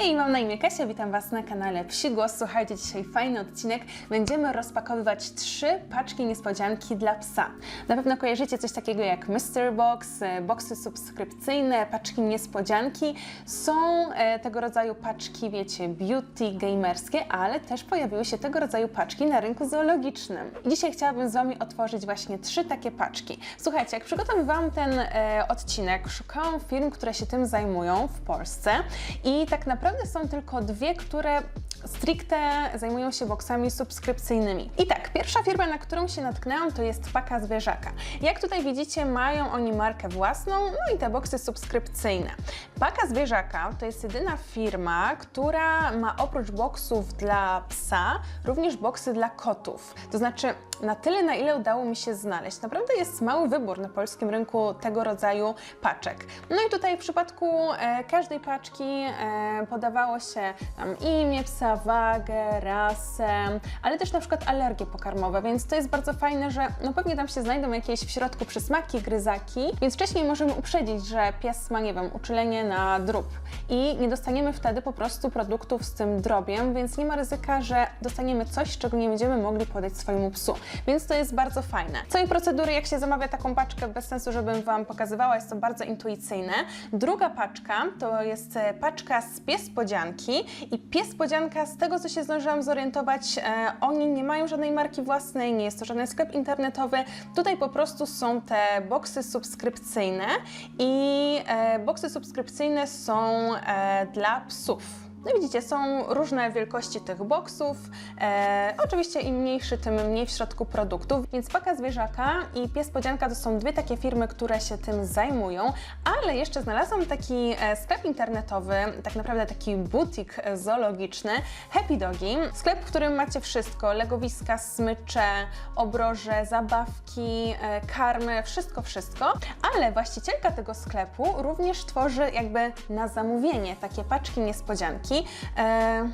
Hej, mam na imię Kasia, witam Was na kanale Psi Głos. Słuchajcie, dzisiaj fajny odcinek. Będziemy rozpakowywać trzy paczki niespodzianki dla psa. Na pewno kojarzycie coś takiego jak Mystery Box, e, boxy subskrypcyjne, paczki niespodzianki. Są e, tego rodzaju paczki, wiecie, beauty, gamerskie, ale też pojawiły się tego rodzaju paczki na rynku zoologicznym. Dzisiaj chciałabym z Wami otworzyć właśnie trzy takie paczki. Słuchajcie, jak przygotowywałam ten e, odcinek, szukałam firm, które się tym zajmują w Polsce i tak naprawdę są tylko dwie, które stricte zajmują się boksami subskrypcyjnymi. I tak, pierwsza firma, na którą się natknęłam, to jest Paka Zwierzaka. Jak tutaj widzicie, mają oni markę własną, no i te boksy subskrypcyjne. Paka Zwierzaka to jest jedyna firma, która ma oprócz boksów dla psa, również boksy dla kotów. To znaczy, na tyle, na ile udało mi się znaleźć. Naprawdę jest mały wybór na polskim rynku tego rodzaju paczek. No i tutaj w przypadku e, każdej paczki e, podawało się tam imię psa, wagę, rasę, ale też na przykład alergie pokarmowe, więc to jest bardzo fajne, że no pewnie tam się znajdą jakieś w środku przysmaki, gryzaki, więc wcześniej możemy uprzedzić, że pies ma, nie wiem, uczulenie na drób i nie dostaniemy wtedy po prostu produktów z tym drobiem, więc nie ma ryzyka, że dostaniemy coś, czego nie będziemy mogli podać swojemu psu. Więc to jest bardzo fajne. Co i procedury, jak się zamawia taką paczkę, bez sensu, żebym Wam pokazywała, jest to bardzo intuicyjne. Druga paczka to jest e, paczka z piespodzianki i piespodzianka, z tego co się zdążyłam zorientować, e, oni nie mają żadnej marki własnej, nie jest to żaden sklep internetowy. Tutaj po prostu są te boksy subskrypcyjne i e, boksy subskrypcyjne są e, dla psów. No widzicie, są różne wielkości tych boksów. E, oczywiście im mniejszy, tym mniej w środku produktów. Więc Paka Zwierzaka i Piespodzianka to są dwie takie firmy, które się tym zajmują. Ale jeszcze znalazłam taki e, sklep internetowy, tak naprawdę taki butik e, zoologiczny, Happy Dogi. Sklep, w którym macie wszystko, legowiska, smycze, obroże, zabawki, e, karmy, wszystko, wszystko. Ale właścicielka tego sklepu również tworzy jakby na zamówienie takie paczki niespodzianki. E,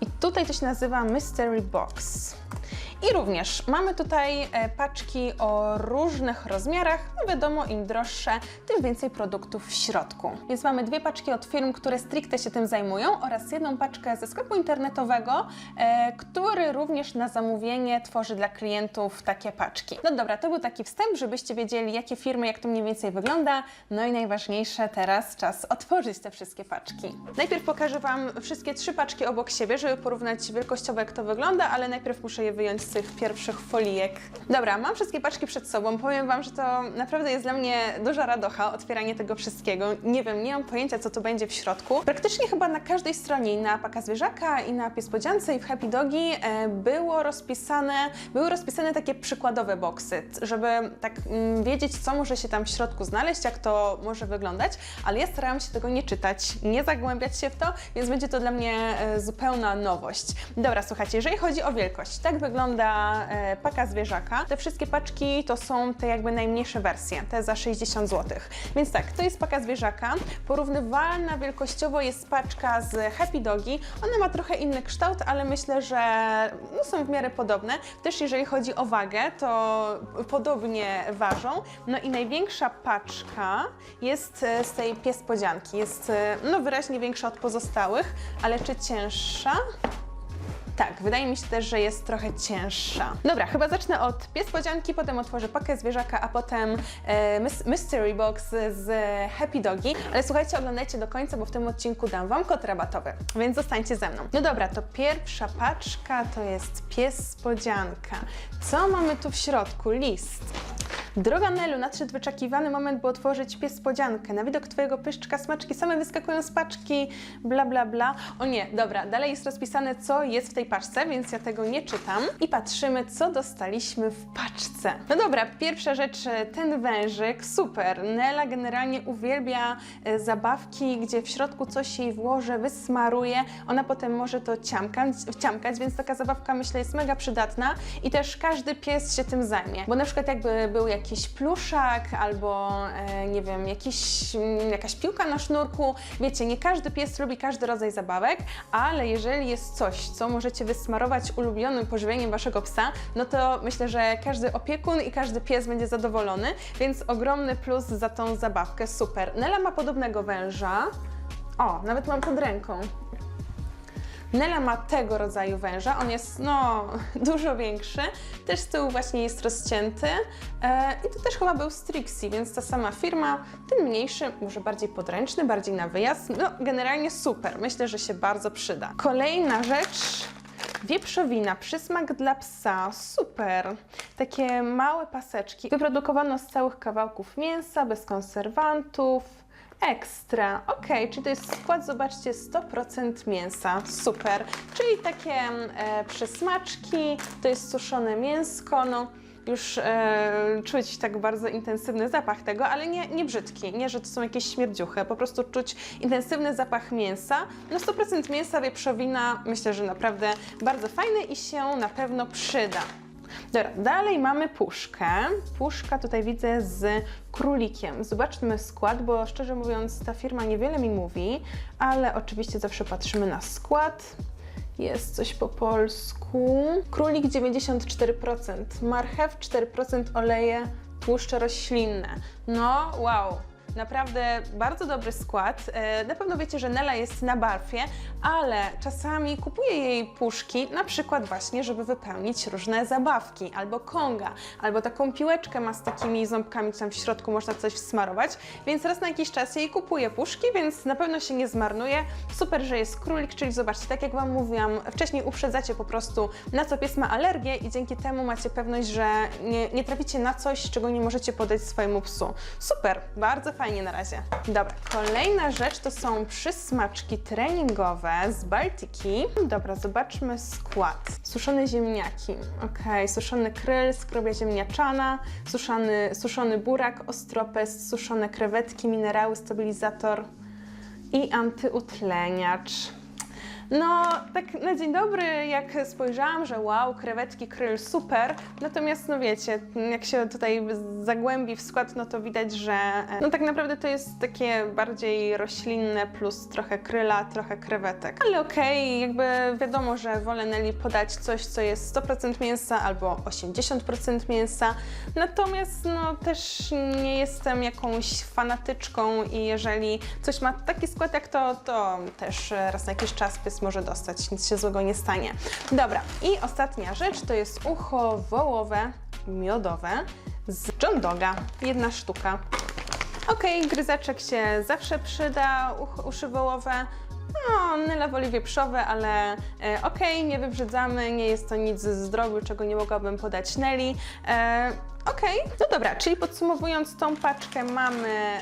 I tutaj to się nazywa Mystery Box. I również mamy tutaj e, paczki o różnych rozmiarach. No wiadomo, im droższe, tym więcej produktów w środku. Więc mamy dwie paczki od firm, które stricte się tym zajmują oraz jedną paczkę ze sklepu internetowego, e, który również na zamówienie tworzy dla klientów takie paczki. No dobra, to był taki wstęp, żebyście wiedzieli, jakie firmy, jak to mniej więcej wygląda. No i najważniejsze, teraz czas otworzyć te wszystkie paczki. Najpierw pokażę Wam wszystkie trzy paczki obok siebie, żeby porównać wielkościowo, jak to wygląda, ale najpierw muszę je wyjąć tych pierwszych folijek. Dobra, mam wszystkie paczki przed sobą. Powiem Wam, że to naprawdę jest dla mnie duża radocha, otwieranie tego wszystkiego. Nie wiem, nie mam pojęcia, co to będzie w środku. Praktycznie chyba na każdej stronie, i na Paka Zwierzaka, i na Piespodziance, i w Happy Dogi e, było rozpisane, były rozpisane takie przykładowe boksy, żeby tak mm, wiedzieć, co może się tam w środku znaleźć, jak to może wyglądać, ale ja starałam się tego nie czytać, nie zagłębiać się w to, więc będzie to dla mnie e, zupełna nowość. Dobra, słuchajcie, jeżeli chodzi o wielkość, tak wygląda e, paka zwierzaka. Te wszystkie paczki to są te jakby najmniejsze wersje, te za 60 zł. Więc tak, to jest paka zwierzaka. Porównywalna wielkościowo jest paczka z Happy Dogi. Ona ma trochę inny kształt, ale myślę, że no, są w miarę podobne. Też jeżeli chodzi o wagę, to podobnie ważą. No i największa paczka jest e, z tej piespodzianki. Jest e, no, wyraźnie większa od pozostałych, ale czy cięższa? Tak, wydaje mi się też, że jest trochę cięższa. Dobra, chyba zacznę od piespodzianki, potem otworzę pakę zwierzaka, a potem e, mys- Mystery Box z Happy Dogi. Ale słuchajcie, oglądajcie do końca, bo w tym odcinku dam Wam kod rabatowy, więc zostańcie ze mną. No dobra, to pierwsza paczka to jest piespodzianka. Co mamy tu w środku? List. Droga Nelu, nadszedł wyczekiwany moment, by otworzyć piespodziankę. Na widok Twojego pyszczka smaczki same wyskakują z paczki, bla bla bla. O nie, dobra, dalej jest rozpisane, co jest w tej paczce, więc ja tego nie czytam. I patrzymy, co dostaliśmy w paczce. No dobra, pierwsza rzecz, e, ten wężyk, super. Nela generalnie uwielbia e, zabawki, gdzie w środku coś jej włożę, wysmaruje, ona potem może to ciamkać, ciamkać, więc taka zabawka myślę jest mega przydatna i też każdy pies się tym zajmie. Bo na przykład jakby był jakiś pluszak albo e, nie wiem, jakiś, mm, jakaś piłka na sznurku, wiecie, nie każdy pies lubi każdy rodzaj zabawek, ale jeżeli jest coś, co możecie wysmarować ulubionym pożywieniem waszego psa, no to myślę, że każdy opiekun i każdy pies będzie zadowolony, więc ogromny plus za tą zabawkę, super. Nela ma podobnego węża, O, nawet mam pod ręką. Nela ma tego rodzaju węża, on jest no dużo większy, też z tyłu właśnie jest rozcięty e, i to też chyba był z Trixie, więc ta sama firma, ten mniejszy, może bardziej podręczny, bardziej na wyjazd, no generalnie super, myślę, że się bardzo przyda. Kolejna rzecz, Wieprzowina, przysmak dla psa, super. Takie małe paseczki. Wyprodukowano z całych kawałków mięsa, bez konserwantów. Ekstra, ok, czyli to jest skład, zobaczcie, 100% mięsa, super. Czyli takie e, przysmaczki, to jest suszone mięsko, no już e, czuć tak bardzo intensywny zapach tego, ale nie, nie brzydki, nie, że to są jakieś śmierdziuchy, po prostu czuć intensywny zapach mięsa. No 100% mięsa, wieprzowina, myślę, że naprawdę bardzo fajny i się na pewno przyda. Dobra, dalej mamy puszkę. Puszka tutaj widzę z królikiem. Zobaczmy skład, bo szczerze mówiąc ta firma niewiele mi mówi, ale oczywiście zawsze patrzymy na skład. Jest coś po polsku. Królik 94%, marchew 4% oleje, tłuszcze roślinne. No, wow. Naprawdę bardzo dobry skład. E, Na pewno wiecie, że Nela jest na barfie, ale czasami kupuję jej puszki, na przykład właśnie, żeby wypełnić różne zabawki, albo konga, albo taką piłeczkę ma z takimi ząbkami, tam w środku można coś smarować, więc raz na jakiś czas jej kupuję puszki, więc na pewno się nie zmarnuje. Super, że jest królik, czyli zobaczcie, tak jak Wam mówiłam, wcześniej uprzedzacie po prostu, na co pies ma alergię i dzięki temu macie pewność, że nie, nie traficie na coś, czego nie możecie podać swojemu psu. Super, bardzo fajnie na razie. Dobra, kolejna rzecz to są przysmaczki treningowe z Baltiki. Dobra, zobaczmy skład. Suszone ziemniaki, ok, suszony kryl, skrobia ziemniaczana, suszony, suszony burak, ostropes, suszone krewetki, minerały, stabilizator i antyutleniacz. No, tak na dzień dobry, jak spojrzałam, że wow, krewetki, kryl, super. Natomiast, no wiecie, jak się tutaj zagłębi w skład, no to widać, że e, no tak naprawdę to jest takie bardziej roślinne plus trochę kryla, trochę krewetek. Ale okej, jakby wiadomo, że wolę Nelly podać coś, co jest 100% mięsa albo 80% mięsa. Natomiast, no też nie jestem jakąś fanatyczką i jeżeli coś ma taki skład jak to, to też e, raz na jakiś czas może dostać, nic się złego nie stanie. Dobra, i ostatnia rzecz to jest ucho wołowe, miodowe z John Doga, jedna sztuka. Okej, gryzaczek się zawsze przyda, uch, uszy wołowe. No, Nela woli wieprzowe, ale e, okej, nie wybrzydzamy, nie jest to nic z drogu, czego nie mogłabym podać Neli. E, okej, no dobra, czyli podsumowując tą paczkę mamy e,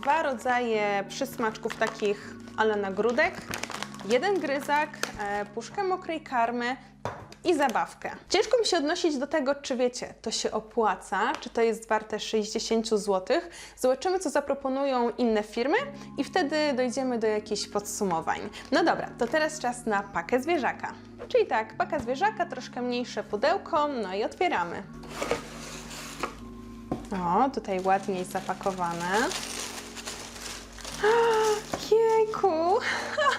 dwa rodzaje przysmaczków takich ale nagródek, jeden gryzak, e, puszkę mokrej karmy, i zabawkę. Ciężko mi się odnosić do tego, czy wiecie, to się opłaca, czy to jest warte 60 zł. Zobaczymy, co zaproponują inne firmy i wtedy dojdziemy do jakichś podsumowań. No dobra, to teraz czas na pakę zwierzaka. Czyli tak, paka zwierzaka, troszkę mniejsze pudełko, no i otwieramy. O, tutaj ładniej zapakowane. Jejku!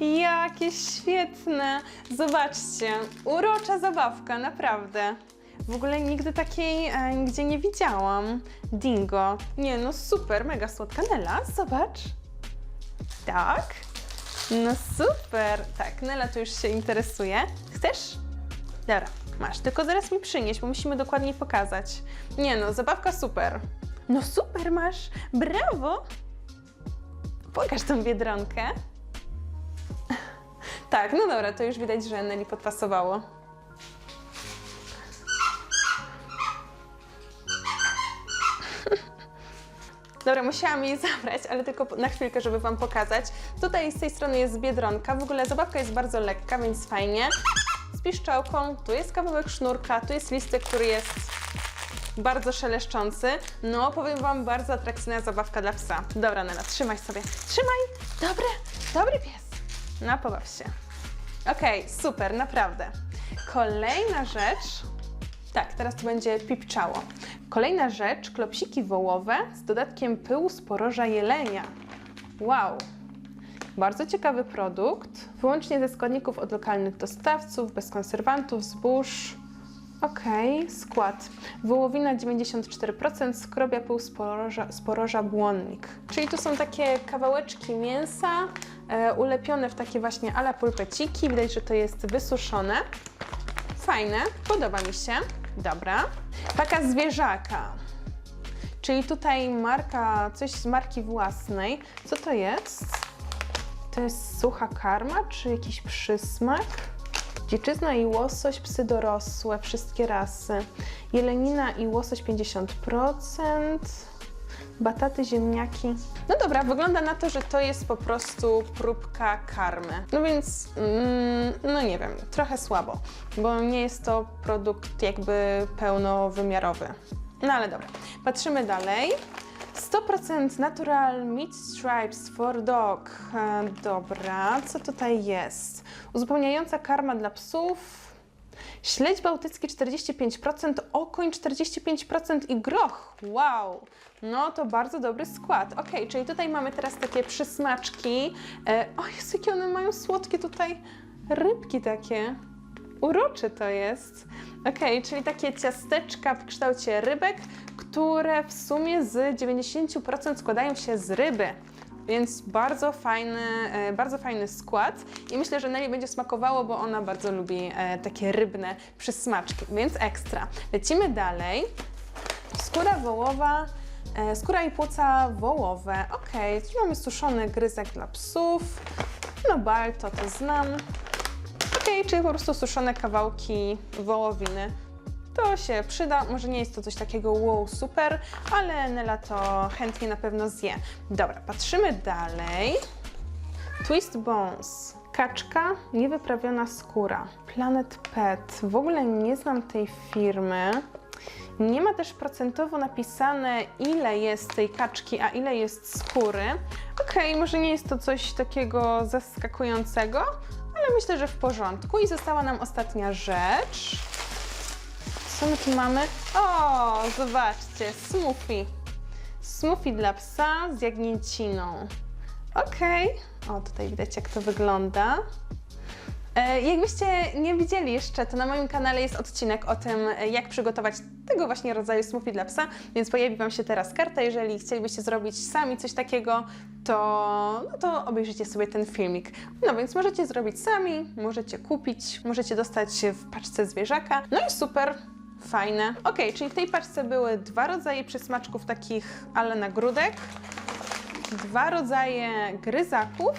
Jakie świetne! Zobaczcie, urocza zabawka, naprawdę. W ogóle nigdy takiej e, nigdzie nie widziałam. Dingo. Nie, no super, mega słodka. Nela, zobacz. Tak? No super. Tak, Nela tu już się interesuje. Chcesz? Dobra, masz. Tylko zaraz mi przynieś, bo musimy dokładniej pokazać. Nie no, zabawka super. No super masz. Brawo! Pokaż tą biedronkę. Tak, no dobra, to już widać, że Nelly podpasowało. Dobra, musiałam jej zabrać, ale tylko na chwilkę, żeby Wam pokazać. Tutaj z tej strony jest biedronka. W ogóle zabawka jest bardzo lekka, więc fajnie. Z piszczałką, tu jest kawałek sznurka, tu jest listek, który jest bardzo szeleszczący. No, powiem Wam, bardzo atrakcyjna zabawka dla psa. Dobra, Nela, trzymaj sobie. Trzymaj! Dobry, dobry pies. No, pobaw się. Okej, super, naprawdę. Kolejna rzecz. Tak, teraz to będzie pipczało. Kolejna rzecz, klopsiki wołowe z dodatkiem pyłu z poroża jelenia. Wow! Bardzo ciekawy produkt, wyłącznie ze składników od lokalnych dostawców, bez konserwantów, zbóż. Okej, skład. Wołowina 94%, skrobia pół sporoża, sporoża błonnik. Czyli tu są takie kawałeczki mięsa ulepione w takie właśnie ala pulpeciki. Widać, że to jest wysuszone. Fajne, podoba mi się. Dobra. Taka zwierzaka. Czyli tutaj marka, coś z marki własnej. Co to jest? To jest sucha karma, czy jakiś przysmak? Dziczyzna i łosoś, psy dorosłe, wszystkie rasy. Jelenina i łosoś 50%. Bataty, ziemniaki. No dobra, wygląda na to, że to jest po prostu próbka karmy. No więc, mm, no nie wiem, trochę słabo, bo nie jest to produkt jakby pełnowymiarowy. No ale dobra, patrzymy dalej. 100% natural meat stripes for dog. E, dobra, co tutaj jest? Uzupełniająca karma dla psów. Śledź bałtycki 45%, okoń 45% i groch. Wow! No to bardzo dobry skład. Ok, czyli tutaj mamy teraz takie przysmaczki. E, o Jezu, jakie one mają słodkie tutaj rybki takie. Urocze to jest. Ok, czyli takie ciasteczka w kształcie rybek, które w sumie z 90% składają się z ryby. Więc bardzo fajny, e, bardzo fajny skład i myślę, że Nelly będzie smakowało, bo ona bardzo lubi e, takie rybne przysmaczki, więc ekstra. Lecimy dalej. Skóra wołowa, e, skóra i płuca wołowe. Ok, tu mamy suszony gryzek dla psów. No balto to znam. Ok, czyli po prostu suszone kawałki wołowiny. To się przyda, może nie jest to coś takiego wow, super, ale Nela to chętnie na pewno zje. Dobra, patrzymy dalej. Twist Bones. Kaczka, niewyprawiona skóra. Planet Pet. W ogóle nie znam tej firmy. Nie ma też procentowo napisane, ile jest tej kaczki, a ile jest skóry. Okej, może nie jest to coś takiego zaskakującego, ale myślę, że w porządku. I została nam ostatnia rzecz. Co my tu mamy? O, zobaczcie, smoothie. Smoothie dla psa z jagnięciną. Okej. O, tutaj widać jak to wygląda. E, Jakbyście nie widzieli jeszcze, to na moim kanale jest odcinek o tym, jak przygotować tego właśnie rodzaju smoothie dla psa, więc pojawi Wam się teraz karta. Jeżeli chcielibyście zrobić sami coś takiego, to, no to obejrzyjcie sobie ten filmik. No więc możecie zrobić sami, możecie kupić, możecie dostać w paczce zwierzaka. No i super, fajne. Ok, czyli w tej paczce były dwa rodzaje przysmaczków takich ale nagródek, dwa rodzaje gryzaków,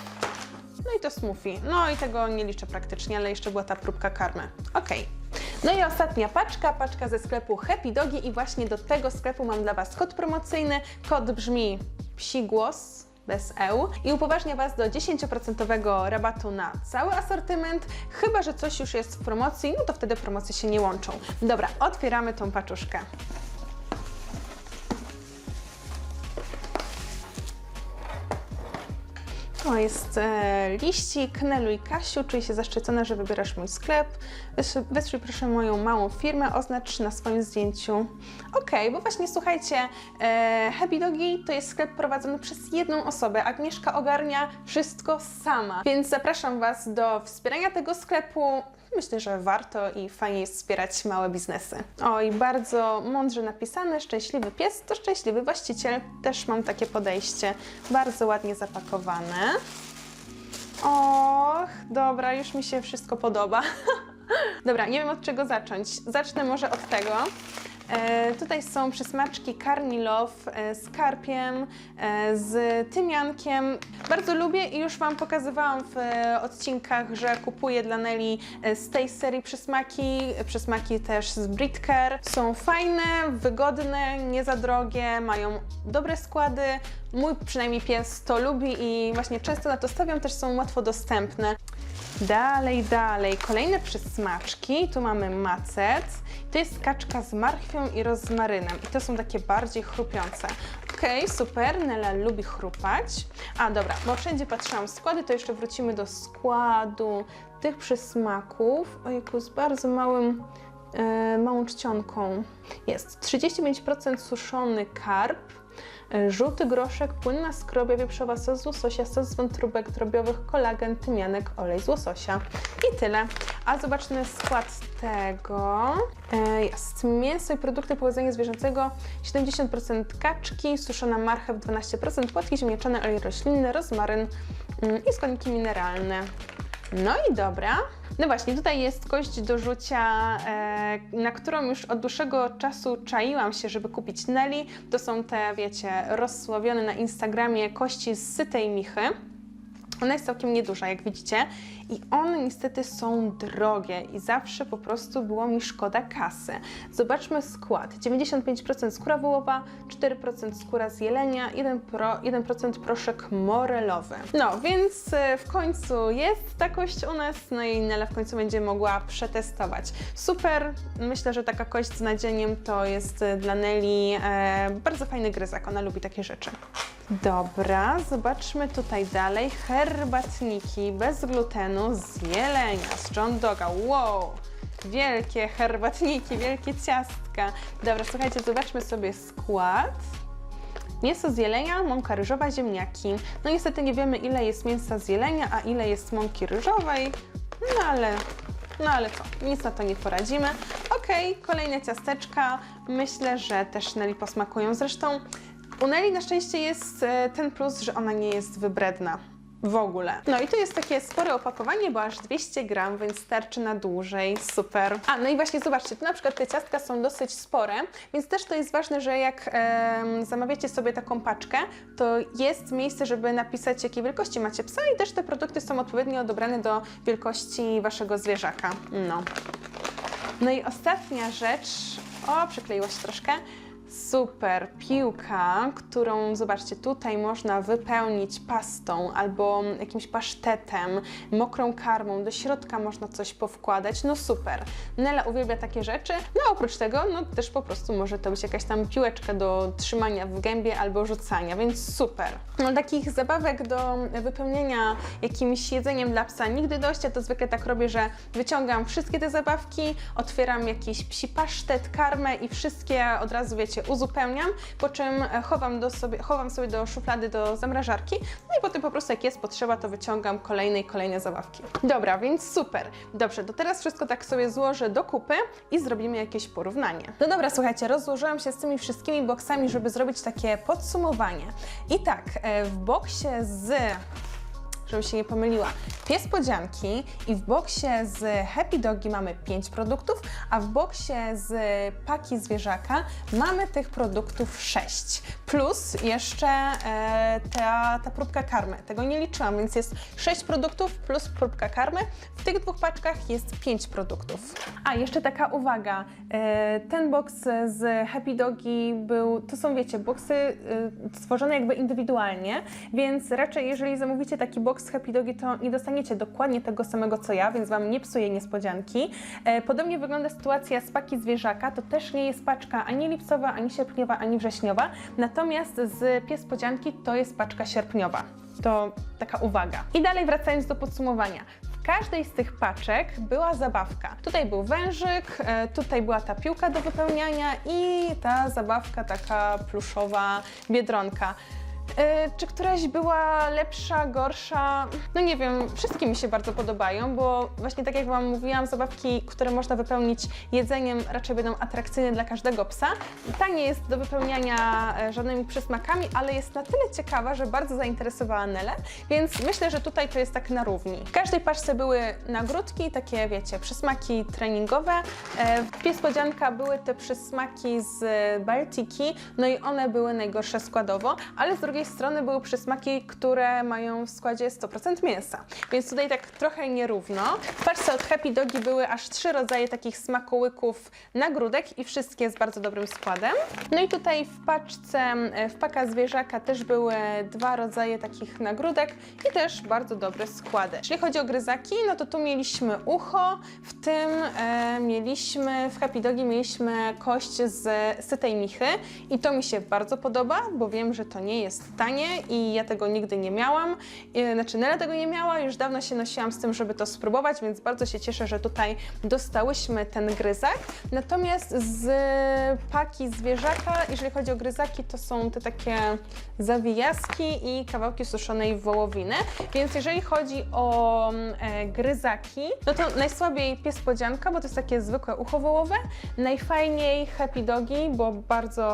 no i to smoothie. No i tego nie liczę praktycznie, ale jeszcze była ta próbka karmy. Ok. No i ostatnia paczka, paczka ze sklepu Happy Dogi i właśnie do tego sklepu mam dla Was kod promocyjny. Kod brzmi psigłos bez EU i upoważnia Was do 10% rabatu na cały asortyment, chyba że coś już jest w promocji, no to wtedy promocje się nie łączą. Dobra, otwieramy tą paczuszkę. To jest e, liścik Nelu i Kasiu, czuję się zaszczycona, że wybierasz mój sklep. Wes- Wesprzyj proszę moją małą firmę, oznacz na swoim zdjęciu. Okej, bo właśnie słuchajcie, e, Happy Dogi to jest sklep prowadzony przez jedną osobę. Agnieszka ogarnia wszystko sama, więc zapraszam Was do wspierania tego sklepu. Myślę, że warto i fajnie jest wspierać małe biznesy. O, i bardzo mądrze napisane, szczęśliwy pies to szczęśliwy właściciel. Też mam takie podejście. Bardzo ładnie zapakowane. Och, dobra, już mi się wszystko podoba. Dobra, nie wiem od czego zacząć. Zacznę może od tego. E, tutaj są przysmaczki Karnilow e, z karpiem, e, z tymiankiem. Bardzo lubię i już Wam pokazywałam w e, odcinkach, że kupuję dla Nelly e, z tej serii przysmaki. Przysmaki też z Britcare. Są fajne, wygodne, nie za drogie, mają dobre składy. Mój przynajmniej pies to lubi i właśnie często na to stawiam, też są łatwo dostępne. Dalej, dalej. Kolejne przysmaczki. Tu mamy macet. To jest kaczka z marchwią i rozmarynem. I to są takie bardziej chrupiące. Okej, super. Nela lubi chrupać. A, dobra, bo wszędzie patrzyłam składy, to jeszcze wrócimy do składu tych przysmaków. Ojku, z bardzo małym, małą czcionką. Jest 35% suszony karp, e, żółty groszek, płynna skrobia wieprzowa, sos z łososia, sos z wątróbek drobiowych, kolagen, tymianek, olej z łososia. I tyle. A zobaczmy skład tego. E, Jest mięso i produkty pochodzenia zwierzęcego 70% kaczki, suszona marchew 12%, płatki ziemniaczane, olej roślinny, rozmaryn mm, i składniki mineralne. No i dobra. No właśnie, tutaj jest kość do rzucia, e, na którą już od dłuższego czasu czaiłam się, żeby kupić Nelly. To są te, wiecie, rozsławione na Instagramie kości z sytej michy. Ona jest całkiem nieduża, jak widzicie, i one niestety są drogie i zawsze po prostu było mi szkoda kasy. Zobaczmy skład. 95% skóra wołowa, 4% skóra z jelenia, 1%, pro, 1% proszek morelowy. No, więc e, w końcu jest ta kość u nas, no i Nela w końcu będzie mogła przetestować. Super, myślę, że taka kość z nadzieniem to jest e, dla Neli e, bardzo fajny gryzak, ona lubi takie rzeczy. Dobra, zobaczmy tutaj dalej. Herbatniki bez glutenu z jelenia, z John Doga. Wow! Wielkie herbatniki, wielkie ciastka. Dobra, słuchajcie, zobaczmy sobie skład. Mięso z jelenia, mąka ryżowa, ziemniaki. No niestety nie wiemy ile jest mięsa z jelenia, a ile jest mąki ryżowej. No ale, no ale co, nic na to nie poradzimy. Okej, kolejne ciasteczka. Myślę, że też Nelly posmakują. Zresztą u Nelly na szczęście jest e, ten plus, że ona nie jest wybredna. W ogóle. No i to jest takie spore opakowanie, bo aż 200 gram, więc starczy na dłużej. Super. A, no i właśnie zobaczcie, tu na przykład te ciastka są dosyć spore, więc też to jest ważne, że jak em, zamawiacie sobie taką paczkę, to jest miejsce, żeby napisać, jakiej wielkości macie psa i też te produkty są odpowiednio dobrane do wielkości waszego zwierzaka. No. No i ostatnia rzecz. O, przykleiło się troszkę. Super piłka, którą zobaczcie, tutaj można wypełnić pastą albo jakimś pasztetem, mokrą karmą, do środka można coś powkładać. No super. Nela uwielbia takie rzeczy. No a oprócz tego, no też po prostu może to być jakaś tam piłeczka do trzymania w gębie albo rzucania, więc super. No takich zabawek do wypełnienia jakimś jedzeniem dla psa nigdy dość. Ja to zwykle tak robię, że wyciągam wszystkie te zabawki, otwieram jakiś psi pasztet, karmę i wszystkie od razu, wiecie, uzupełniam, po czym e, chowam, do sobie, chowam sobie do szuflady, do zamrażarki, no i potem po prostu jak jest potrzeba, to wyciągam kolejne i kolejne zabawki. Dobra, więc super. Dobrze, to teraz wszystko tak sobie złożę do kupy i zrobimy jakieś porównanie. No dobra, słuchajcie, rozłożyłam się z tymi wszystkimi boksami, żeby zrobić takie podsumowanie. I tak, e, w boksie z żebym się nie pomyliła. Pies podzianki i w boksie z Happy Dogi mamy 5 produktów, a w boksie z paki zwierzaka mamy tych produktów 6. Plus jeszcze e, ta, ta próbka karmy. Tego nie liczyłam, więc jest 6 produktów plus próbka karmy. W tych dwóch paczkach jest 5 produktów. A jeszcze taka uwaga. E, ten boks z Happy Dogi był, to są wiecie, boksy e, stworzone jakby indywidualnie, więc raczej jeżeli zamówicie taki boks z Happy Dogi, to nie dostaniecie dokładnie tego samego co ja, więc Wam nie psuje niespodzianki. E, Podobnie wygląda sytuacja z paki zwierzaka, to też nie jest paczka ani lipcowa, ani sierpniowa, ani wrześniowa, natomiast z piespodzianki to jest paczka sierpniowa. To taka uwaga. I dalej wracając do podsumowania. W każdej z tych paczek była zabawka. Tutaj był wężyk, e, tutaj była ta piłka do wypełniania i ta zabawka taka pluszowa biedronka. E, Czy któraś była lepsza, gorsza? No nie wiem, wszystkie mi się bardzo podobają, bo właśnie tak jak Wam mówiłam, zabawki, które można wypełnić jedzeniem, raczej będą atrakcyjne dla każdego psa. Ta nie jest do wypełniania e, żadnymi przysmakami, ale jest na tyle ciekawa, że bardzo zainteresowała Nelę, więc myślę, że tutaj to jest tak na równi. W każdej paczce były nagródki, takie wiecie, przysmaki treningowe. E, W piespodzianka były te przysmaki z Baltiki, no i one były najgorsze składowo, ale z drugiej strony były przysmaki, które mają w składzie 100% mięsa, więc tutaj tak trochę nierówno. W paczce od Happy Dogi były aż trzy rodzaje takich smakołyków nagródek i wszystkie z bardzo dobrym składem. No i tutaj w paczce, w paka zwierzaka też były dwa rodzaje takich nagródek i też bardzo dobre składy. Jeśli chodzi o gryzaki, no to tu mieliśmy ucho, w tym e, mieliśmy, w Happy Dogi mieliśmy kość z sytej michy i to mi się bardzo podoba, bo wiem, że to nie jest i ja tego nigdy nie miałam. E, Znaczy Nela tego nie miała, już dawno się nosiłam z tym, żeby to spróbować, więc bardzo się cieszę, że tutaj dostałyśmy ten gryzak. Natomiast z paki zwierzaka, jeżeli chodzi o gryzaki, to są te takie zawijaski i kawałki suszonej wołowiny. Więc jeżeli chodzi o e, gryzaki, no to najsłabiej pies podzianka, bo to jest takie zwykłe ucho wołowe. Najfajniej happy dogi, bo bardzo,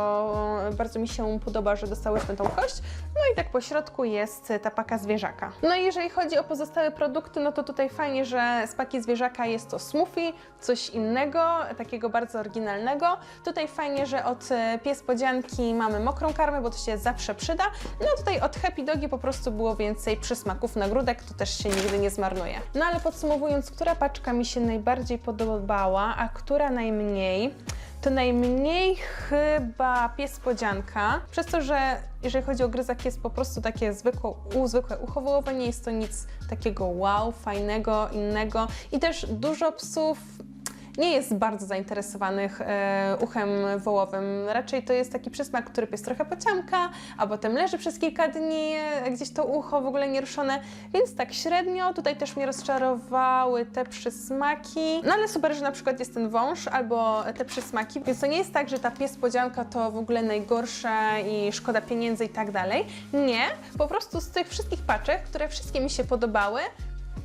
bardzo mi się podoba, że dostałyśmy tą kość. No i tak po środku jest ta paka zwierzaka. No i jeżeli chodzi o pozostałe produkty, no to tutaj fajnie, że z paki zwierzaka jest to smoothie, coś innego, takiego bardzo oryginalnego. Tutaj fajnie, że od e, pies podzianki mamy mokrą karmę, bo to się zawsze przyda. No tutaj od Happy Dogi po prostu było więcej przysmaków nagródek, to też się nigdy nie zmarnuje. No ale podsumowując, która paczka mi się najbardziej podobała, a która najmniej, to najmniej chyba pies podzianka, przez to, że jeżeli chodzi o gryzak jest po prostu takie zwykłe, u, zwykłe ucho wołowe, nie jest to nic takiego wow, fajnego, innego. I też dużo psów nie jest bardzo zainteresowanych e, uchem wołowym. Raczej to jest taki przysmak, który pies trochę pociąka, a potem leży przez kilka dni, e, gdzieś to ucho w ogóle nieruszone, więc tak średnio. Tutaj też mnie rozczarowały te przysmaki. No ale super, że na przykład jest ten wąż albo te przysmaki, więc to nie jest tak, że ta pies podzianka to w ogóle najgorsze i szkoda pieniędzy i tak dalej. Nie, po prostu z tych wszystkich paczek, które wszystkie mi się podobały,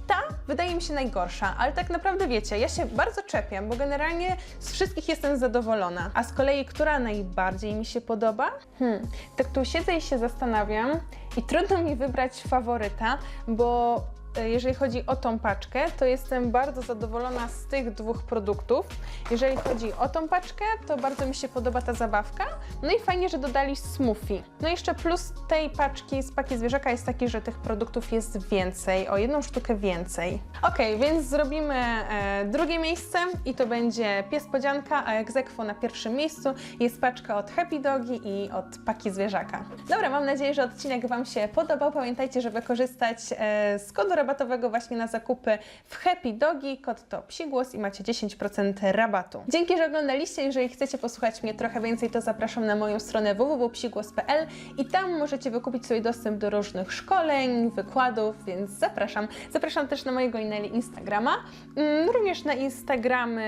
ta wydaje mi się najgorsza, ale tak naprawdę wiecie, ja się bardzo czepiam, bo generalnie z wszystkich jestem zadowolona. A z kolei, która najbardziej mi się podoba? Hmm, tak tu siedzę i się zastanawiam i trudno mi wybrać faworyta, bo jeżeli chodzi o tą paczkę, to jestem bardzo zadowolona z tych dwóch produktów. Jeżeli chodzi o tą paczkę, to bardzo mi się podoba ta zabawka. No i fajnie, że dodali smoothie. No i jeszcze plus tej paczki z paki zwierzaka jest taki, że tych produktów jest więcej, o jedną sztukę więcej. Ok, więc zrobimy e, drugie miejsce i to będzie pies podzianka, a aequo na pierwszym miejscu jest paczka od Happy Dogi i od paki zwierzaka. Dobra, mam nadzieję, że odcinek Wam się podobał. Pamiętajcie, żeby korzystać e, z kodu rabatowego właśnie na zakupy w Happy Dogi. Kod to psigłos i macie 10% rabatu. Dzięki, że oglądaliście. Jeżeli chcecie posłuchać mnie trochę więcej, to zapraszam na moją stronę www.psigłos.pl i tam możecie wykupić sobie dostęp do różnych szkoleń, wykładów, więc zapraszam. Zapraszam też na mojego e-maili Instagrama, mm, również na Instagramy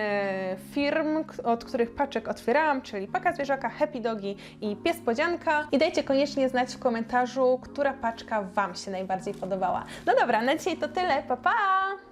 firm, od których paczek otwierałam, czyli Paka Zwierzaka, Happy Dogi i Pies Podzianka. I dajcie koniecznie znać w komentarzu, która paczka Wam się najbardziej podobała. No dobra, na dzisiaj to tyle. Pa, pa!